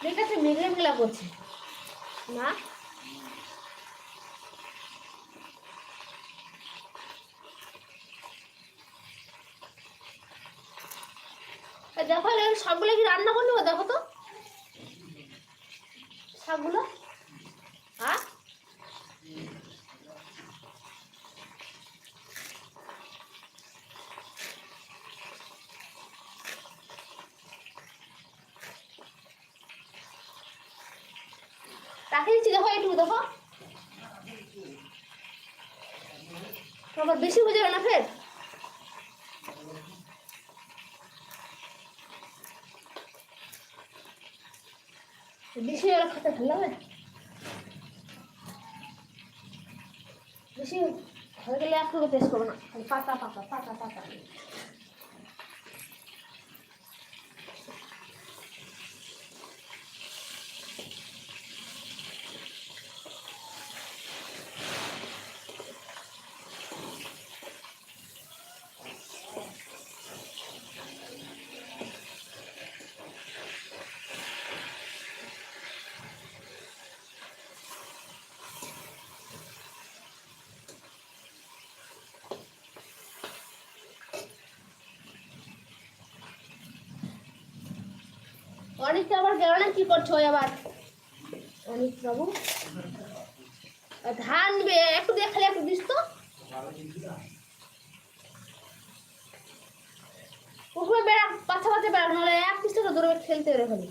আছে মেঘলা মেঘলা করছে এ দেখো সবগুলো কি রান্না করে নেব দেখো তো। সবগুলো হ্যাঁ রাখে দিচ্ছি দেখো একটু দেখো আবার বেশি হয়ে যাবে না ফের? বেশি হলে খাতা ভালো হবে? বেশি হয়ে গেলে একটু টেস্ট করব না। পাতা পাতা পাতা পাতা। অনিক আবার গেল না? কি করছ আবার? অনিক বাবু ধান একটু দিয়ে খালি, একটু দিস তো। প্রথমে বেড়া পাথা পাচ্ছে বেড়া, নাহলে এক পিস থেকে খেলতে বেরো খালি।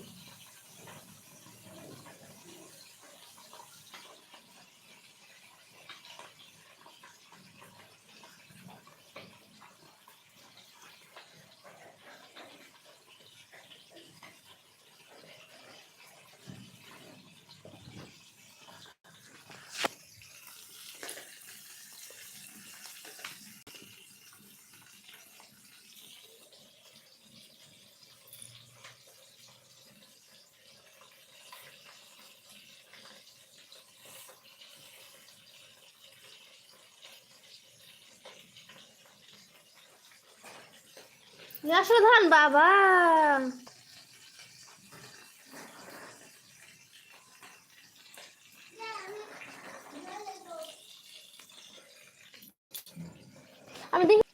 আসো বাবা আমি দেখি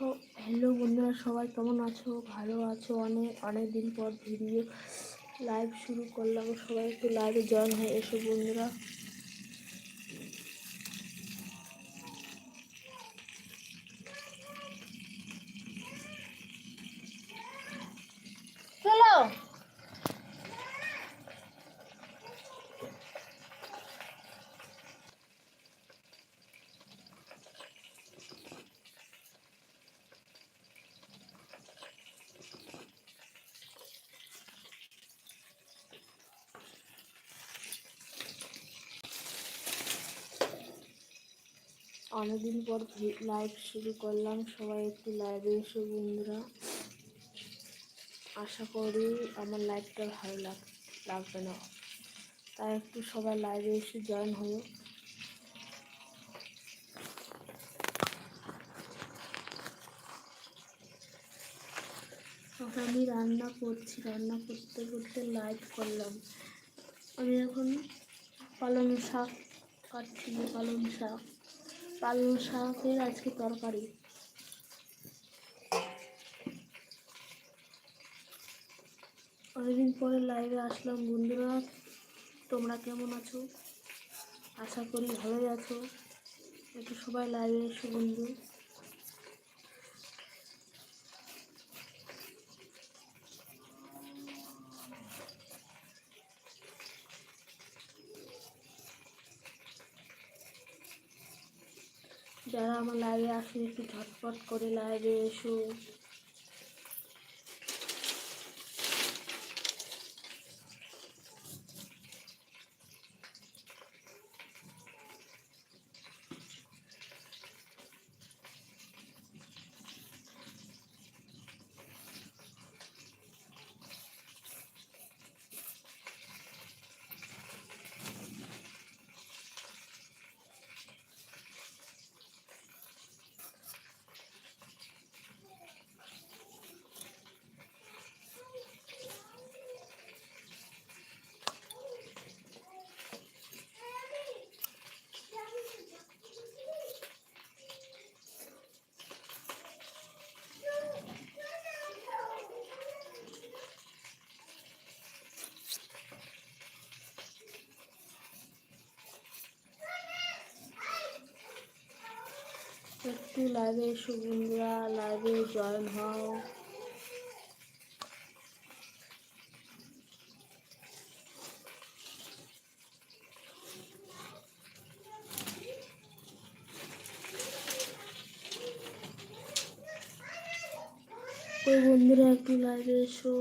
হ্যালো বন্ধুরা, সবাই কেমন আছো? ভালো আছো? অনেক অনেক দিন পর ভিডিও লাইভ শুরু করলাম। সবাই একটু লাইভে জয়েন হয়ে এসো বন্ধুরা চলো অনেকদিন পর লাইভ শুরু করলাম। সবাই একটু লাইভে এসো বন্ধুরা। আশা করি আমার লাইভটা ভালো লাগ লাগবে না। তাই একটু সবাই লাইভে এসে জয়েন তখন আমি রান্না করছি। রান্না করতে করতে লাইভ করলাম। আমি এখন পালং শাক কাটছি, পালং শাক। পালং শাকের আজকে তরকারি। অনেকদিন পরে লাইভে আসলাম বন্ধুরা। তোমরা কেমন আছো? আশা করি ভালোই আছো। একটু সবাই লাইভে এসো বন্ধু। যারা আমার লাইভে আসে একটু ঝটপট করে লাইভে এসো। একটু লাইভে এসো বন্ধুরা লাইভে জয়েন হও। বন্ধুরা একটু লাইভে এসো।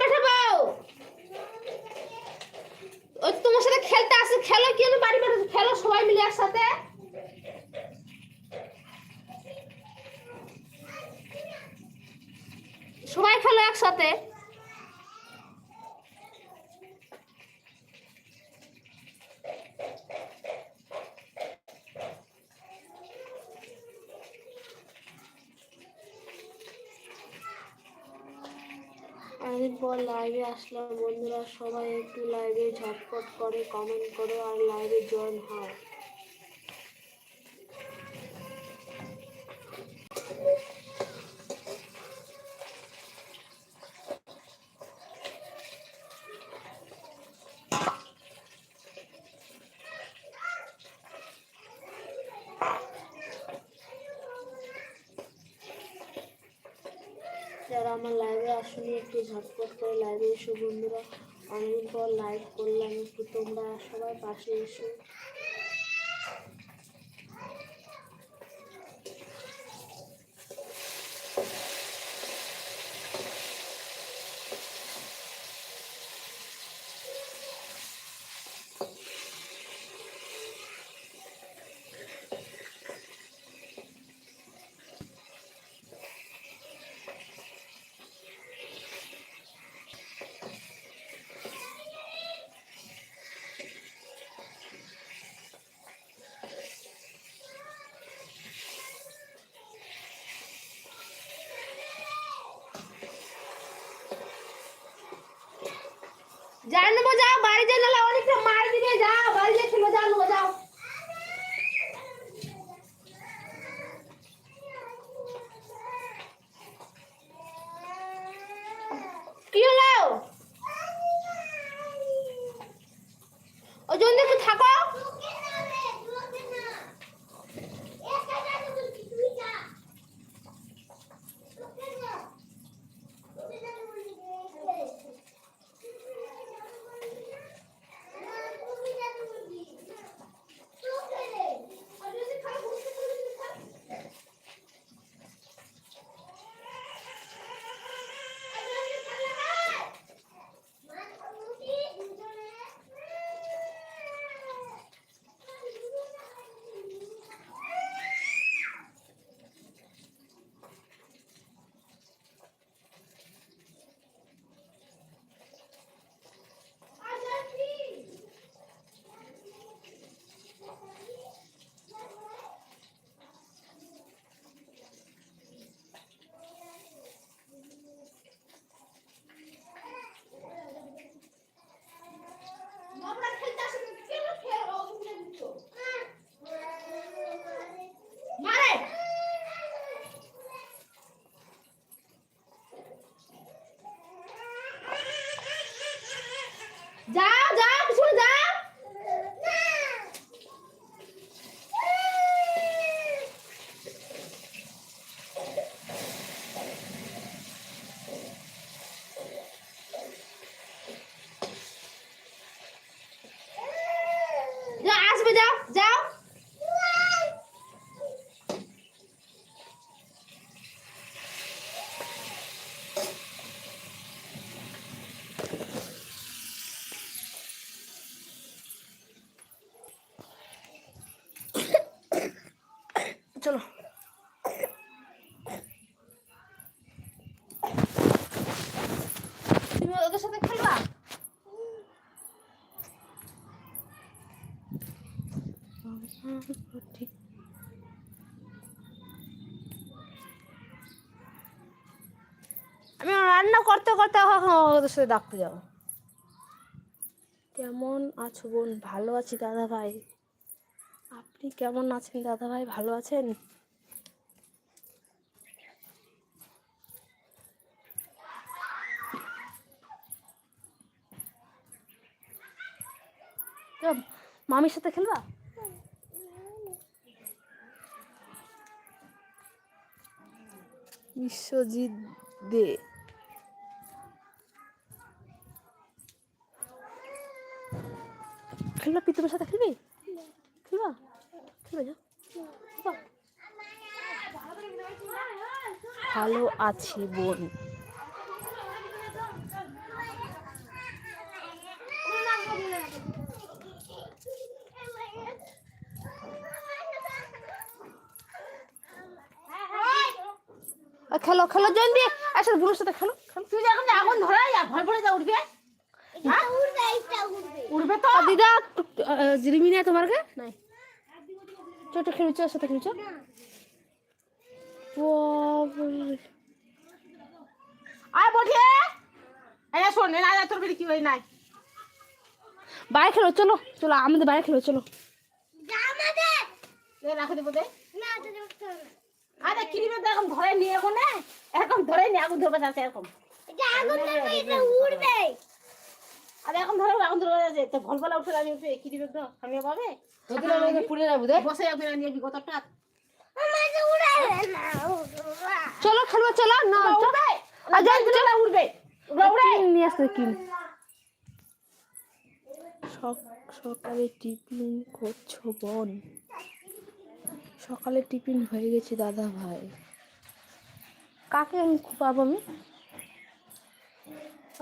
কাকে বাড়ি পাঠাবো ওই তোমার সাথে খেলতে আসে খেলো কি আমি বাড়ি পাঠাবো খেলো সবাই মিলে একসাথে সবাই খেলো একসাথে অনেক পর লাইভে আসলাম। বন্ধুরা সবাই একটু লাইভে ঝটপট করে কমেন্ট করো আর লাইভে জয়েন হও। আমার লাইভে আসলে একটু ঝটপট করে লাইভে এসো বন্ধুরা। অনেকদিন পর লাইভ করলাম, একটু তোমরা সবাই পাশে এসো। যাই নেব যাও বাড়ি যাই নাহলে অনেকটা মার দিবে যাও বাড়ি যাই খেলো যাও আমি রান্না করতে করতে ওদের সাথে ডাকতে যাব। কেমন আছো বোন? ভালো আছি দাদা ভাই। আপনি কেমন আছেন দাদা ভাই? ভালো আছেন? মামির সাথে খেলবা? বিশ্বজিৎ দে। খেলবা পিতুর সাথে খেলবি? খেলবা? খেলবে যা। ভালো আছি বোন। খেলো খেলো জয়েন দিয়ে একসাথে বোনের সাথে খেলো তুই যখন আগুন ধরা যা ভয় পড়ে যা উঠবে? হ্যাঁ? উঠবে তো? দিদা জিরিমি নেই তোমার কে নাই। ছোট খেলছ সাথে খেলছ। আয় বটে এই শোন না তোর বেরি কি হই নাই। বাইরে খেলো চলো চলো আমাদের বাইরে খেলো চলো। রাখে দেবো দে আরে কিরিবে তো এরকম ধরে নিয়ে এখন এরকম। ধরে নিয়ে আগুন ধরবে যাচ্ছে এরকম আরে এখন ধরে আগুন ধরবে যাচ্ছে তো ভলভলা উঠে আমি উঠে কিরিবে তো আমি পাবে পুড়ে যাব দেখ। বসে যাবে না নিয়ে বিগতটা চলো খেলব চলো না উঠবে আর জল দিলে না উঠবে উড়ে উড়ে নিয়ে আসতে কিন সকালে টিফিন করছ বোন? সকালে টিফিন হয়ে গেছে দাদা ভাই। কাকে আমি পাবো আমি?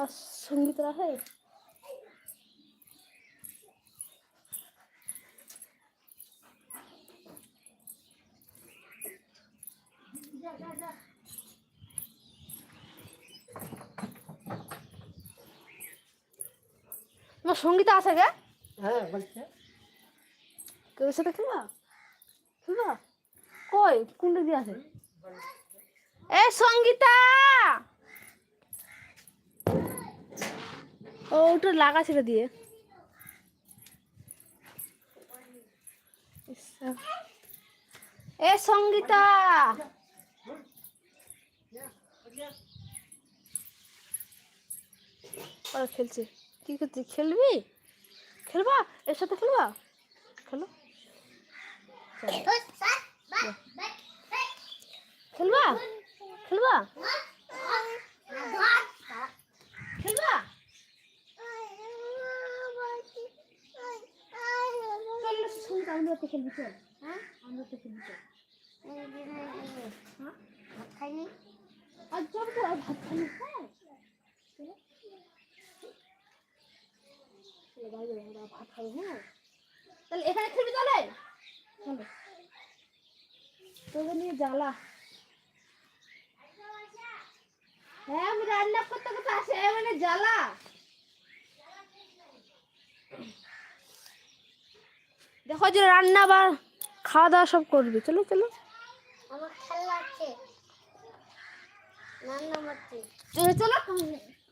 আর সংগীত রাখে? তোমার সঙ্গীতা আছে গে? হ্যাঁ বলছে। তোর সাথে খেলবা কই? কোনটা দিয়ে আছে? এ, সঙ্গীতা! ও, ওটা লাগা ছিল দিয়ে। এ, সঙ্গীতা! খেলছে। কি করছিস খেলবি? খেলবা? এর সাথে খেলবা? খেলো। খেলবা? খেলবা? খেলবা? আমরা তো খেলবি চল। হ্যাঁ? আমরা তো হ্যাঁ? আর ভাত চলো। চলো, বাইরে আমরা ভাত খাব হ্যাঁ? তাহলে এখানে খেলবি তাহলে? চলো তোকে নিয়ে জ্বালা। হ্যাঁ আমি রান্না করতে করতে আসে মানে জ্বালা। দেখো যে রান্না বা খাওয়া দাওয়া সব করবি চলো চলো। আমার খেলা আছে। রান্না করছি। চলো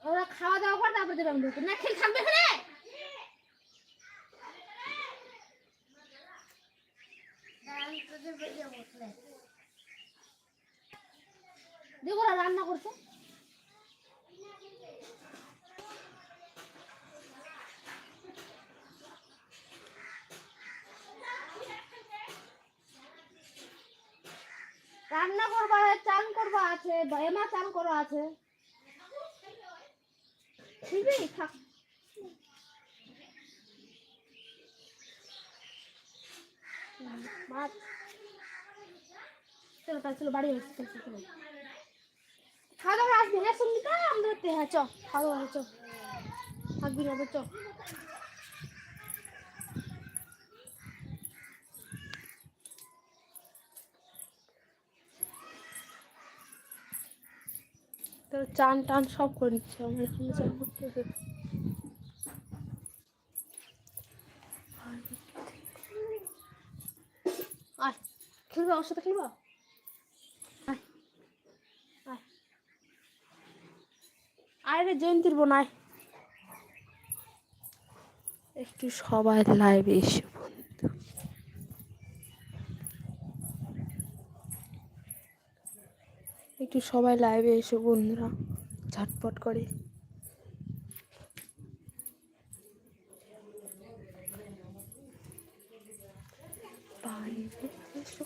ওরা খাওয়া দাওয়া কর তারপরে যাবে না খেলে থাকবে এখানে আমি তোদের বেরিয়ে বসলে দেখো রান্না করছে। রান্না করবা চান করবা আছে এমা চান করা আছে। ঠিকই থাক। চলো তাহলে চলো, বাড়ি আসছি চলো চলো। খাওয়া দাওয়া আসবি হ্যাঁ সঙ্গীতা হ্যাঁ চ, খাওয়া দাওয়া চ। থাকবি না চ। তো চান টান সব করে নিচ্ছে। আমরা এখানে চান করতে আয় খেলবে আমার সাথে খেলবা? আয়। আয়। আয় রে জয়ন্তীর বোন আয়। একটু সবাই লাইভে এসে বন্ধু। একটু সবাই লাইভে এসো বন্ধুরা। ঝটপট করে বাইরে এসো নতুন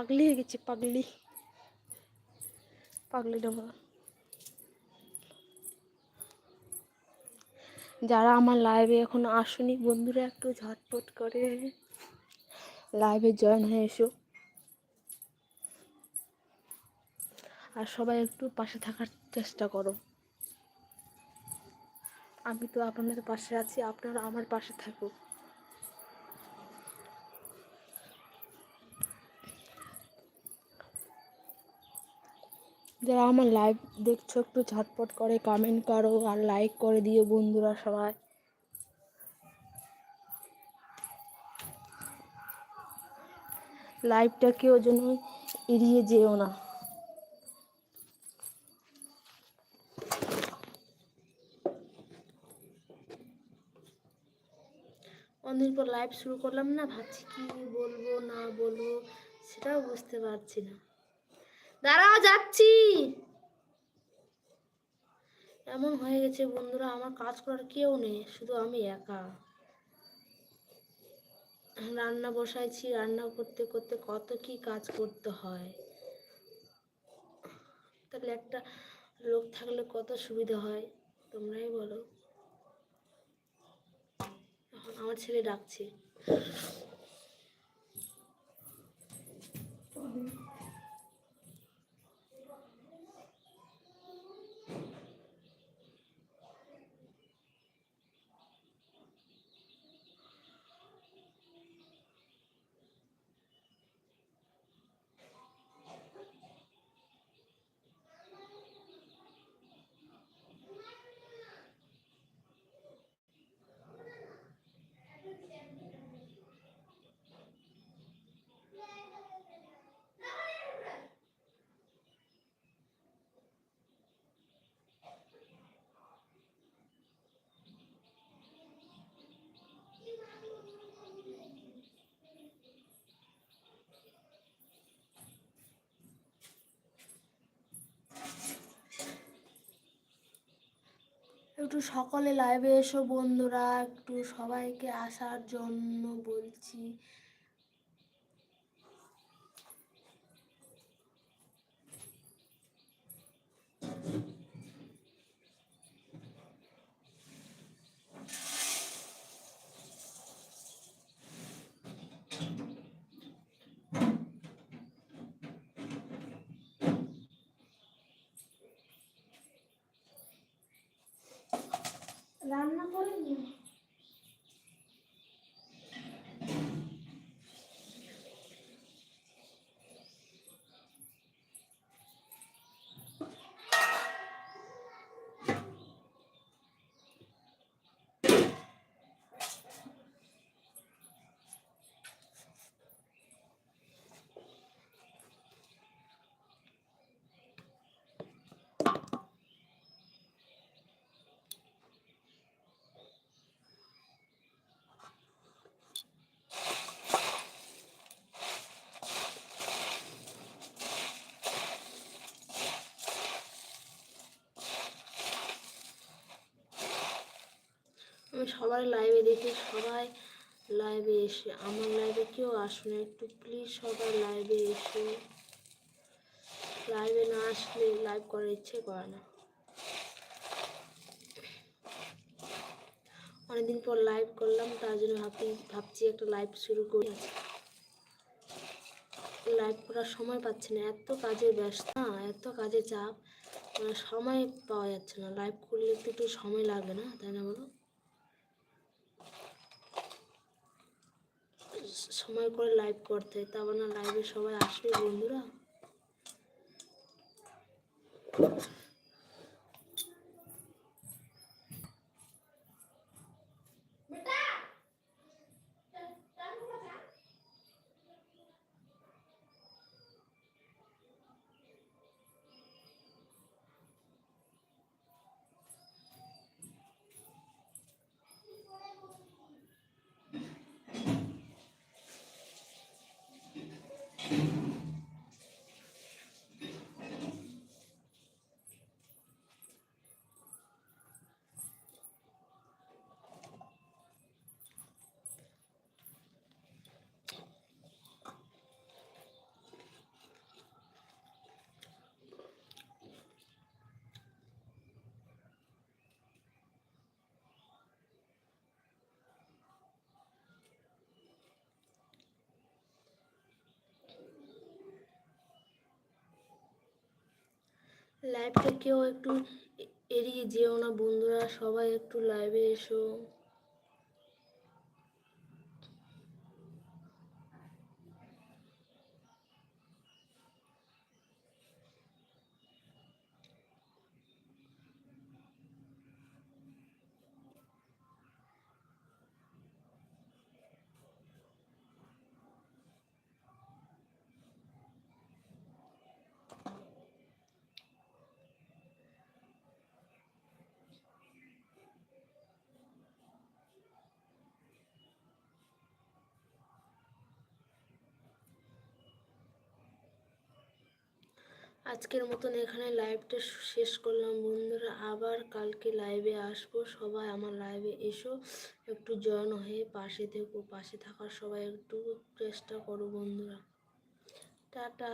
পাগলি হয়ে গেছে, পাগলি। পাগলি ডোবা যারা আমার লাইভে এখন আসুনি, বন্ধুরা একটু ঝটপট করে লাইভে জয়েন হয়ে এসো। আর সবাই একটু পাশে থাকার চেষ্টা করো। আমি তো আপনাদের পাশে আছি, আপনারা আমার পাশে থাকুক। যারা আমার লাইভ দেখছ, একটু ঝটপট করে কমেন্ট করো আর লাইক করে দিও বন্ধুরা সবাই। লাইভটা কেউ যেন এড়িয়ে যেও না। অনেকদিন পর লাইভ শুরু করলাম না? ভাবছি কি বলব, না বলব, সেটাও বুঝতে পারছি না। দাঁড়াও, যাচ্ছি। এমন হয়ে গেছে বন্ধুরা, আমার কাজ করার কেউ নেই, শুধু আমি একা। রান্না বসাইছি, রান্না করতে করতে কত কি কাজ করতে হয়। তাহলে একটা লোক থাকলে কত সুবিধা হয়, তোমরাই বলো। আমার ছেলে ডাকছে। একটু সকলে লাইভে এসো বন্ধুরা একটু সবাইকে আসার জন্য বলছি রান্না করে নিও আমি সবার লাইভে দেখি, সবাই লাইভে এসে, আমার লাইভে কেউ আসুন একটু প্লিজ সবাই লাইভে এসে লাইভে না আসলে লাইভ করার ইচ্ছে করে না। অনেকদিন পর লাইভ করলাম, তার জন্য ভাবছি ভাবছি একটা লাইভ শুরু করি। লাইভ করার সময় পাচ্ছি না। এত কাজে ব্যস্ত, না, এত কাজে চাপ মানে সময় পাওয়া যাচ্ছে না। লাইভ করলে তো একটু সময় লাগবে না, তাই না বলো? সময় করে লাইভ করতে। হয় তারপর না লাইভে সবাই আসবে বন্ধুরা। লাইভটা কেউ একটু এড়িয়ে যেও না বন্ধুরা সবাই একটু লাইভে এসো। আজকের মতন এখানে লাইভটা শেষ করলাম। বন্ধুরা, আবার কালকে লাইভে আসব। সবাই আমার লাইভে এসো। একটু জয়েন হয়ে পাশে থেকো, পাশে থাকার সবাই একটু চেষ্টা করো বন্ধুরা। টাটা।